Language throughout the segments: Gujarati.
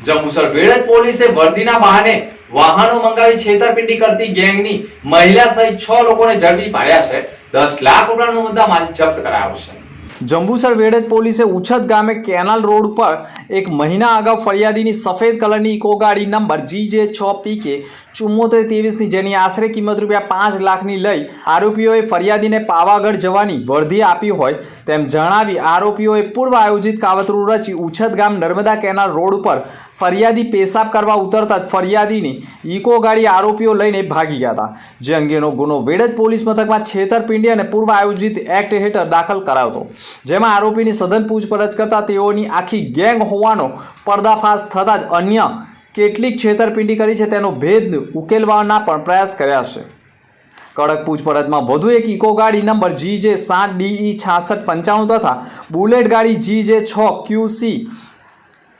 જંબુસર વેળજ પોલીસે વર્દીના બહાને વાહનો મંગાવી છેતરપિંડી કરતી ગેંગની મહિલા સહિત છ લોકોને ઝડપી પાડ્યા છે. દસ લાખ રૂપિયાનો મુદ્દામાલ જપ્ત કરાયો છે. જંબુસર વેડજ પોલીસે ઉછદ ગામે કેનાલ રોડ પર એક મહિના અગાઉ ફરિયાદીની સફેદ કલરની ઇકો ગાડી નંબર જી જે છ પીકે ચુમ્મોતેર ત્રેવીસની જેની આશરે કિંમત રૂપિયા પાંચ લાખની લઈ આરોપીઓએ ફરિયાદીને પાવાગઢ જવાની વર્ધી આપી હોય તેમ જણાવી આરોપીઓએ પૂર્વ આયોજિત કાવતરું રચી ઉછદ ગામ નર્મદા કેનાલ રોડ ઉપર ફરિયાદી પેશાબ કરવા ઉતરતા જ ફરિયાદીની ઇકો ગાડી આરોપીઓ લઈને ભાગી ગયા હતા. જે અંગેનો ગુનો વેડજ પોલીસ મથકમાં છેતરપિંડી અને પૂર્વ આયોજિત એક્ટ હેઠળ દાખલ કરાવતો. જેમાં આરોપીની સઘન પૂછપરછ કરતા તેઓની આખી ગેંગ હોવાનો પર્દાફાશ થતાં જ અન્ય કેટલીક છેતરપિંડી કરી છે તેનો ભેદ ઉકેલવાના પણ પ્રયાસ કર્યા છે. કડક પૂછપરછમાં વધુ એક ઇકો ગાડી નંબર જી જે સાત ડીઈ છાસઠ પંચાણું તથા બુલેટ ગાડી જી જે છ ક્યુસી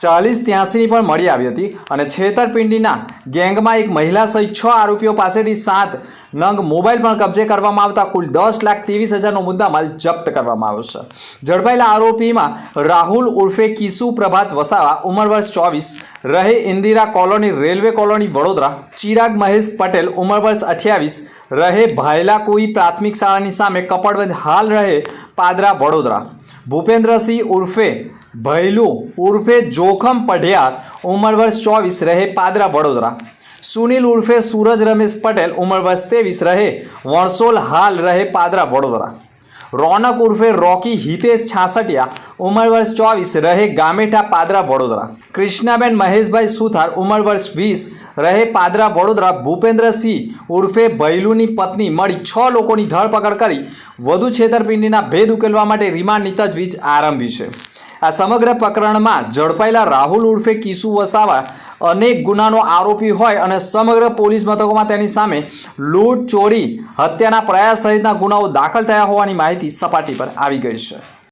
ચાલીસ ત્યાસીની પણ મળી આવી હતી અને છેતરપિંડીના ગેંગમાં એક મહિલા સહિત છ આરોપીઓ પાસેથી સાત નંગ મોબાઈલ પણ કબજે કરવામાં આવતા કુલ દસ લાખ ત્રેવીસ હજારનો મુદ્દામાલ જપ્ત કરવામાં આવ્યો છે. ઝડપાયેલા આરોપીમાં રાહુલ ઉર્ફે કિસુ પ્રભાત વસાવા, ઉંમર વર્ષ ચોવીસ, રહે Indira colony, railway colony, Vadodara, Chirag Mahesh Patel, ઉંમર વર્ષ અઠ્યાવીસ, રહે ભાયલા કોઈ પ્રાથમિક શાળાની સામે કપડબંધ હાલ રહે પાદરા, વડોદરા. ભૂપેન્દ્રસિંહ ઉર્ફે ભૈલુ ઉર્ફે જોખમ પઢિયાર, ઉંમર વર્ષ ચોવીસ રહે પાદરા વડોદરા. સુનિલ ઉર્ફે સૂરજ રમેશ પટેલ, ઉંમર વર્ષ ત્રેવીસ રહે વણસોલ હાલ રહે પાદરા વડોદરા. રોનક ઉર્ફે રોકી હિતેશ છાસઠિયા ઉંમર વર્ષ ચોવીસ, રહે ગામેઠા પાદરા, વડોદરા. કૃષ્ણાબેન મહેશભાઈ સુથાર, ઉંમર વર્ષ વીસ, રહે પાદરા, વડોદરા. ભૂપેન્દ્રસિંહ ઉર્ફે ભૈલુની પત્ની મળી છ લોકોની ધરપકડ કરી વધુ છેતરપિંડીના ભેદ ઉકેલવા માટે રિમાન્ડની તજવીજ આરંભી છે. આ સમગ્ર પ્રકરણમાં ઝડપાયેલા રાહુલ ઉર્ફે કિસુ વસાવા અનેક ગુનાનો આરોપી હોય અને સમગ્ર પોલીસ મથકોમાં તેની સામે લૂંટ, ચોરી, હત્યાના પ્રયાસ સહિતના ગુનાઓ દાખલ થયા હોવાની માહિતી સપાટી પર આવી ગઈ છે.